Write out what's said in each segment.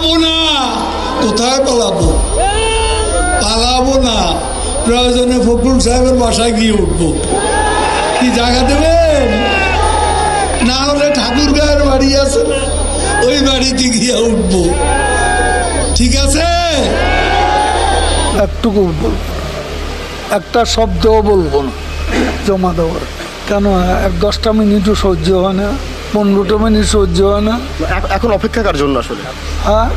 পালাবো না। কোথায় পালাবো? পালাবো না। প্রয়োজনে ফখরুল সাহেবের বাসায় গিয়ে উঠবো। কি জায়গা দেবেন? না হলে ঠাকুর গায়ের বাড়ি আছে ওই বাড়িতে গিয়ে উঠবো। ঠিক আছে? একটুকু একটা শব্দও বলব না। জমা দেওয়ার। কেন, এক দশটা মিনিটও সহ্য হয় না। পনেরোটা মিনিট সহ্য হয় না। এখন অপেক্ষা কার জন্য আসলে? হ্যাঁ?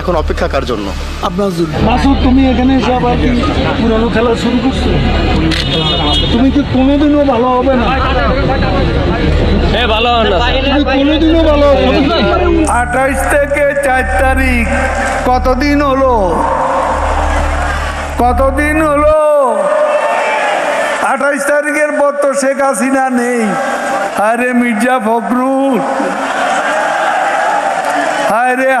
এখন অপেক্ষা কার জন্য? আপনার জন্য। মাসুদ তুমি এখানে এসে আবার কি পুরানো খেলা শুরু করছ? তুমি কি কোনোদিনও ভালো হবে না? ভালো তুমি কোনোদিনও ভালো হবে না? আঠাইশ থেকে চার তারিখ কতদিন হলো? কতদিন হলো? আঠাইশ তারিখের পর তো শেখ হাসিনা নেই। আরে মির্জা ফখরুল। হায়। রে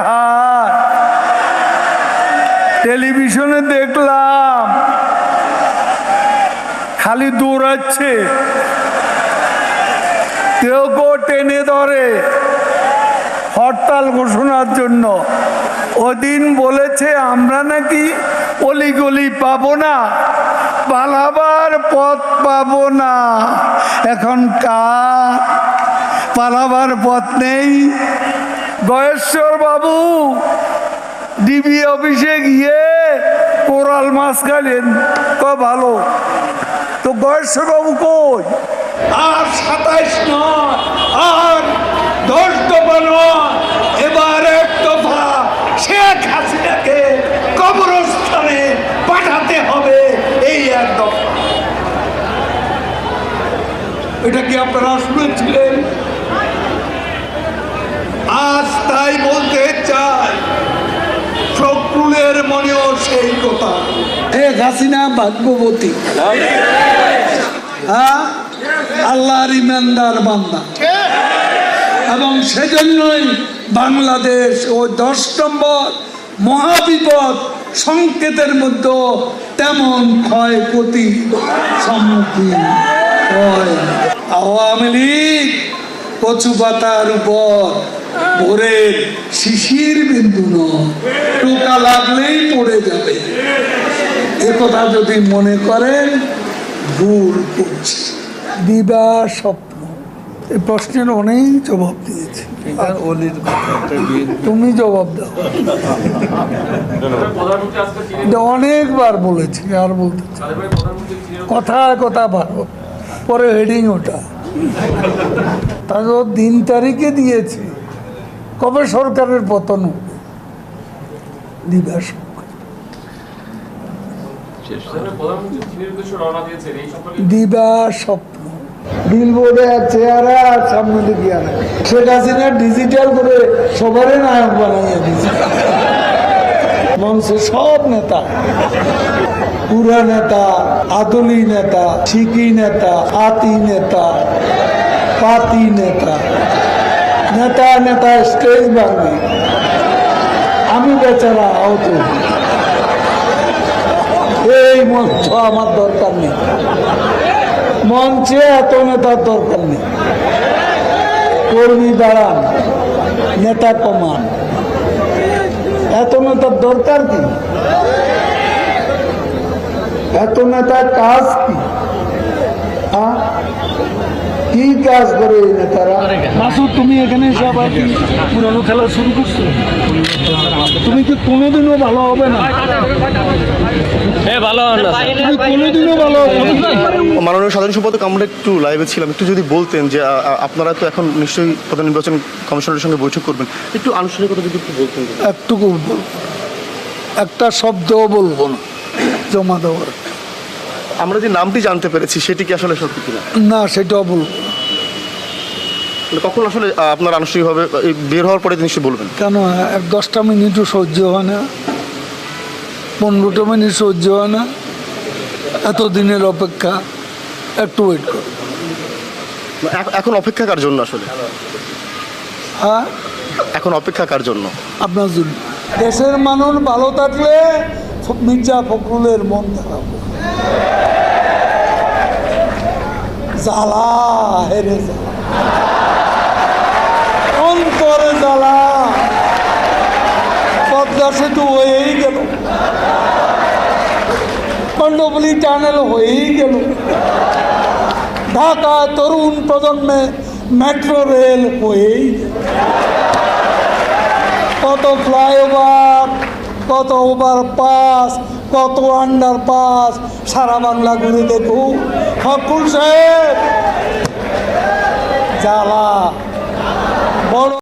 টেলিভিশনে দেখলাম। খালি দৌড়াচ্ছে। কেউ কেউ টেনে ধরে। হরতাল ঘোষণার জন্য। ওদিন বলেছে, আমরা নাকি অলিগলি পাবো না। পালাবার পথ পাব না। এখন কার? পালাবার পথ নেই। গয়েশ্বর বাবু, ডিবি অফিসে গিয়ে কোরাল মাছ খাইলেন। ক ভালো? তো গয়েশ্বর বাবু কই? আর সাতাইশ নয়, আর দশ দফা নয়, এবার এক দফা শেখ হাসিনাকে কবরস্থানে পাঠাতে হবে। এক এটা কি আপনারা শুনেছিলেন? আজ তাই বলতে চাই ফখরুলের মনেও সেই কথা। এক হাসিনা ভাগ্যবতী। হ্যাঁ আল্লাহর ইমানদার বান্দা। এবং সেজন্যই বাংলাদেশ ও দশ নম্বর মহাবিপদ সংকেতের মধ্যে তেমন ক্ষয় ক্ষয়ক্ষতি সম্মুখীন হয়। আওয়ামী লীগ কচু পাতার উপর ভোরের শিশির বিন্দু টোকা লাগলেই পড়ে যাবে। একথা যদি মনে করেন, ভুল করছে। দিবা স্বপ্ন এই প্রশ্নের অনেক জবাব দিয়েছি। তুমি জবাব দাও। অনেকবার বলেছি আর বলতে। কথা কথা ভালো পরে হেডিং ওটা। তারপর দিন তারিখে দিয়েছে। কবে সরকারের পতন হবে? দিবা স্বপ্ন প্রধানমন্ত্রী চীনের উদ্দেশ্যে রওনা দিয়েছেন এই সম্পর্কে দিবা স্বপ্ন। ডিজিটাল করে সবারই নায়ক সব নেতা, পুরা নেতা, আদলি নেতা ঠিকি নেতা, আতি নেতা, পাতি নেতা। নেতা নেতা, স্টেজ ভাঙবে আমি বেচারা আহত। এই মঞ্চ আমার দরকার নেই। মঞ্চে এত নেতার দরকার নেই। কর্মী দাঁড়ান, নেতা কমান। এত নেতার দরকার কি? এত নেতার কাজ কি? হ্যাঁ? কি কাজ করে এই নেতারা। মাসুদ তুমি এখানে এসে আবার কি পুরানো খেলা শুরু করছ? তুমি কি কোনোদিনও ভালো হবে না? তুমি কোনোদিনও ভালো হবে না। মাননীয় সাধারণ সম্পাদক আমরা একটু লাইভে ছিলাম। একটু যদি বলতেন যে আপনারা তো এখন নিশ্চয়ই প্রধান নির্বাচন কমিশনের সঙ্গে বৈঠক করবেন। একটু আনুষ্ঠানিকতা যদি একটু বলতেন। একটুকু একটা শব্দও বলব না জমা দেওয়ার। আমরা যে নামটি জানতে পেরেছি সেটি কি আসলে সত্যি কিনা? না সেটাও বলব না। কখন আসলে আপনার আনুষ্ঠানিকভাবে বের হওয়ার পরে নিশ্চয়ই বলবেন? কেন এক দশটা মিনিটও সহ্য হয় না পনেরোটা মিনিট সহ্য হয় না এত দিনের অপেক্ষা একটু ওয়েট করো। এখ- এখন অপেক্ষা কার জন্য আসলে? হ্যাঁ? এখন অপেক্ষা কার জন্য? আপনার জন্য। দেশের মানুষ ভালো থাকলে মির্জা ফখরুলের মন খারাপ জ্বালা হেরে জ্বালা অন্তরে জ্বালা। পদ্মা সেতু হয়েই গেল। কণ্ডবলি টানেল হয়েই গেল। ঢাকা তরুণ প্রজন্মে মেট্রো রেল হয়েই কত ফ্লাইওভার কত ওভার পাস কত আন্ডার পাস সারা বাংলা ঘুরে দেখুন ফকুল সাহেব! জ্বালা। বড়